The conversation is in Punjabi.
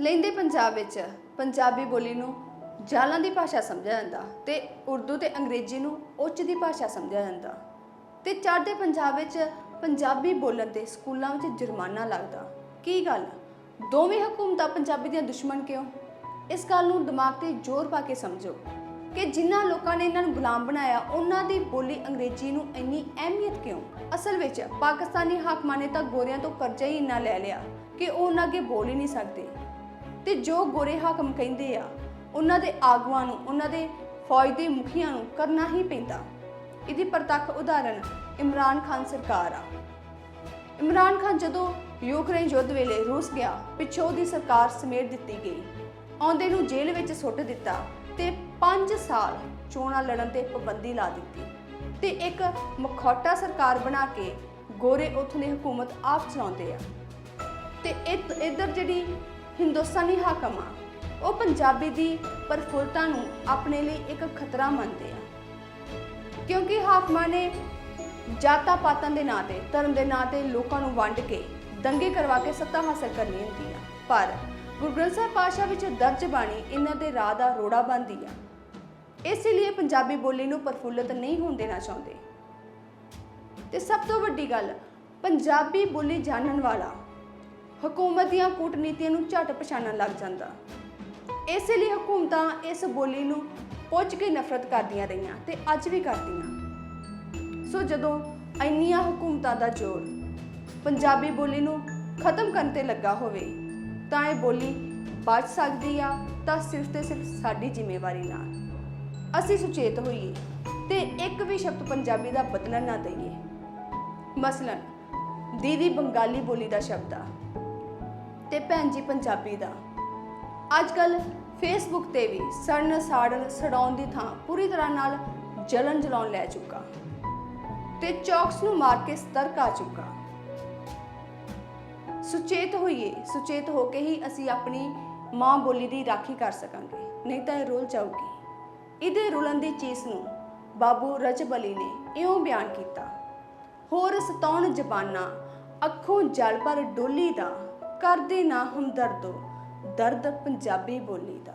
ਲੈਂਦੇ ਪੰਜਾਬ ਵਿੱਚ। ਪੰਜਾਬੀ ਬੋਲੀ ਨੂੰ ਜਾਲਾਂ ਦੀ ਭਾਸ਼ਾ ਸਮਝਿਆ ਜਾਂਦਾ ਤੇ ਉਰਦੂ ਤੇ ਅੰਗਰੇਜ਼ੀ ਨੂੰ ਉੱਚ ਦੀ ਭਾਸ਼ਾ ਸਮਝਿਆ ਜਾਂਦਾ ਤੇ ਚੜ੍ਹਦੇ ਪੰਜਾਬ ਵਿੱਚ ਪੰਜਾਬੀ ਬੋਲਣ ਤੇ ਸਕੂਲਾਂ ਵਿੱਚ ਜੁਰਮਾਨਾ ਲੱਗਦਾ। ਕੀ ਗੱਲ? ਦੋਵੇਂ ਹਕੂਮਤਾਂ ਪੰਜਾਬੀ ਦੀਆਂ ਦੁਸ਼ਮਣ ਕਿਉਂ? ਇਸ ਗੱਲ ਨੂੰ ਦਿਮਾਗ ਤੇ ਜ਼ੋਰ ਪਾ ਕੇ ਸਮਝੋ ਕਿ ਜਿਨ੍ਹਾਂ ਲੋਕਾਂ ਨੇ ਇਹਨਾਂ ਨੂੰ ਗੁਲਾਮ ਬਣਾਇਆ, ਉਹਨਾਂ ਦੀ ਬੋਲੀ ਅੰਗਰੇਜ਼ੀ ਨੂੰ ਇੰਨੀ ਅਹਿਮੀਅਤ ਕਿਉਂ? ਅਸਲ ਵਿੱਚ ਪਾਕਿਸਤਾਨੀ ਹਾਕਮਾਂ ਨੇ ਤਾਂ ਗੋਰਿਆਂ ਤੋਂ ਕਰਜ਼ਾ ਹੀ ਇੰਨਾ ਲੈ ਲਿਆ ਕਿ ਉਹ ਉਹਨਾਂ ਅੱਗੇ ਬੋਲ ਹੀ ਨਹੀਂ ਸਕਦੇ। ਤੇ ਜੋ ਗੋਰੇ ਹਾਕਮ ਕਹਿੰਦੇ ਆ, ਉਹਨਾਂ ਦੇ ਆਗੂਆਂ ਨੂੰ, ਉਹਨਾਂ ਦੇ ਫੌਜ ਦੇ ਮੁਖੀਆਂ ਨੂੰ ਕਰਨਾ ਹੀ ਪੈਂਦਾ। ਇਹਦੀ ਪ੍ਰਤੱਖ ਉਦਾਹਰਣ ਇਮਰਾਨ ਖਾਨ ਸਰਕਾਰ ਆ। ਇਮਰਾਨ ਖਾਨ ਜਦੋਂ ਯੂਕਰੇਨ ਯੁੱਧ ਵੇਲੇ ਰੂਸ ਗਿਆ, ਪਿੱਛੋਂ ਦੀ ਸਰਕਾਰ ਸਮੇਟ ਦਿੱਤੀ ਗਈ। ਆਉਂਦੇ ਨੂੰ ਜੇਲ੍ਹ ਵਿੱਚ ਸੁੱਟ ਦਿੱਤਾ ਤੇ 5 ਸਾਲ ਚੋਣਾਂ ਲੜਨ ਤੇ ਪਾਬੰਦੀ ਲਾ ਦਿੱਤੀ ਤੇ ਇੱਕ ਮਖੌਟਾ ਸਰਕਾਰ ਬਣਾ ਕੇ ਗੋਰੇ ਉਥਲੇ ਹਕੂਮਤ ਆਪ ਚਲਾਉਂਦੇ ਆ। ਤੇ ਇਤ- ਇੱਧਰ ਜਿਹੜੀ ਹਿੰਦੁਸਤਾਨੀ ਹਾਕਮ ਆ ਉਹ ਪੰਜਾਬੀ ਦੀ ਪ੍ਰਫੁੱਲਤਾ ਨੂੰ ਆਪਣੇ ਲਈ ਇੱਕ ਖਤਰਾ ਮੰਨਦੇ ਆ। ਕਿਉਂਕਿ ਹਾਕਮਾਂ ਨੇ ਜਾਤਾਂ ਪਾਤਾਂ ਦੇ ਨਾਂ ਤੇ, ਧਰਮ ਦੇ ਨਾਂ ਤੇ ਲੋਕਾਂ ਨੂੰ ਵੰਡ ਕੇ ਦੰਗੇ ਕਰਵਾ ਕੇ ਸੱਤਾ ਹਾਸਲ ਕਰਨੀ ਹੁੰਦੀ ਆ। ਪਰ ਗੁਰੂ ਗ੍ਰੰਥ ਸਾਹਿਬ ਪਾਸ਼ਾ ਵਿੱਚ ਦਰਜ ਬਾਣੀ ਇਹਨਾਂ ਦੇ ਰਾਹ ਦਾ ਰੋੜਾ ਬੰਦੀ ਆ। ਇਸ ਲਈ ਪੰਜਾਬੀ ਬੋਲੀ ਨੂੰ ਪ੍ਰਫੁੱਲਤ ਨਹੀਂ ਹੋਣ ਦੇਣਾ ਚਾਹੁੰਦੇ। ਤੇ ਸਭ ਤੋਂ ਵੱਡੀ ਗੱਲ, ਪੰਜਾਬੀ ਬੋਲੀ ਜਾਣਨ ਵਾਲਾ ਹਕੂਮਤ ਦੀਆਂ ਕੂਟਨੀਤੀਆਂ ਨੂੰ ਝਟ ਪਛਾਣਨ ਲੱਗ ਜਾਂਦਾ। ਇਸੇ ਲਈ ਹਕੂਮਤਾਂ ਇਸ ਬੋਲੀ ਨੂੰ ਪੁੱਛ ਕੇ ਨਫ਼ਰਤ ਕਰਦੀਆਂ ਰਹੀਆਂ ਤੇ ਅੱਜ ਵੀ ਕਰਦੀਆਂ। ਸੋ ਜਦੋਂ ਇੰਨੀਆਂ ਹਕੂਮਤਾਂ ਦਾ ਜ਼ੋਰ ਪੰਜਾਬੀ ਬੋਲੀ ਨੂੰ ਖਤਮ ਕਰਨ ਤੇ ਲੱਗਾ ਹੋਵੇ, ਤਾਂ ਇਹ ਬੋਲੀ ਬਚ ਸਕਦੀ ਆ ਤਾਂ ਸਿਰਫ ਤੇ ਸਿਰਫ ਸਾਡੀ ਜ਼ਿੰਮੇਵਾਰੀ ਨਾਲ। ਅਸੀਂ ਸੁਚੇਤ ਹੋਈਏ ਤੇ ਇੱਕ ਵੀ ਸ਼ਬਦ ਪੰਜਾਬੀ ਦਾ ਬਦਲਣ ਨਾ ਦਈਏ। ਮਸਲਨ ਦੀਦੀ ਬੰਗਾਲੀ ਬੋਲੀ ਦਾ ਸ਼ਬਦ ਆ। ਤੇ ਭੈਣ ਜੀ ਪੰਜਾਬੀ ਦਾ। ਅੱਜ ਕੱਲ ਫੇਸਬੁੱਕ ਤੇ ਵੀ ਸੜਨ ਸਾੜਨ ਸੜਾਉਣ ਦੀ ਥਾਂ ਪੂਰੀ ਤਰ੍ਹਾਂ ਨਾਲ ਜਲਨ ਜਲਾਉਣ ਲੈ ਚੁੱਕਾ। ਤੇ ਚੌਕਸ ਨੂੰ ਮਾਰ ਕੇ ਸਤਰਕ ਆ ਚੁੱਕਾ। ਸੁਚੇਤ ਹੋਈਏ, ਸੁਚੇਤ ਹੋ ਕੇ ਹੀ ਅਸੀਂ ਆਪਣੀ ਮਾਂ ਬੋਲੀ ਦੀ ਰਾਖੀ ਕਰ ਸਕਾਂਗੇ, ਨਹੀਂ ਤਾਂ ਇਹ ਰੁਲ ਜਾਊਗੀ। ਇਹਦੇ ਰੁਲਣ ਦੀ ਚੀਜ਼ ਨੂੰ ਬਾਬੂ ਰਜਬਲੀ ਨੇ ਇਉਂ ਬਿਆਨ ਕੀਤਾ। ਹੋਰ ਸਤਾਉਣ ਜ਼ਬਾਨਾਂ, ਅੱਖੋਂ ਜਲ ਪਰ ਡੋਲੀ ਦਾ ਕਰਦੇ ਨਾ ਹਮਦਰਦੋ ਦਰਦ ਪੰਜਾਬੀ ਬੋਲੀ ਦਾ।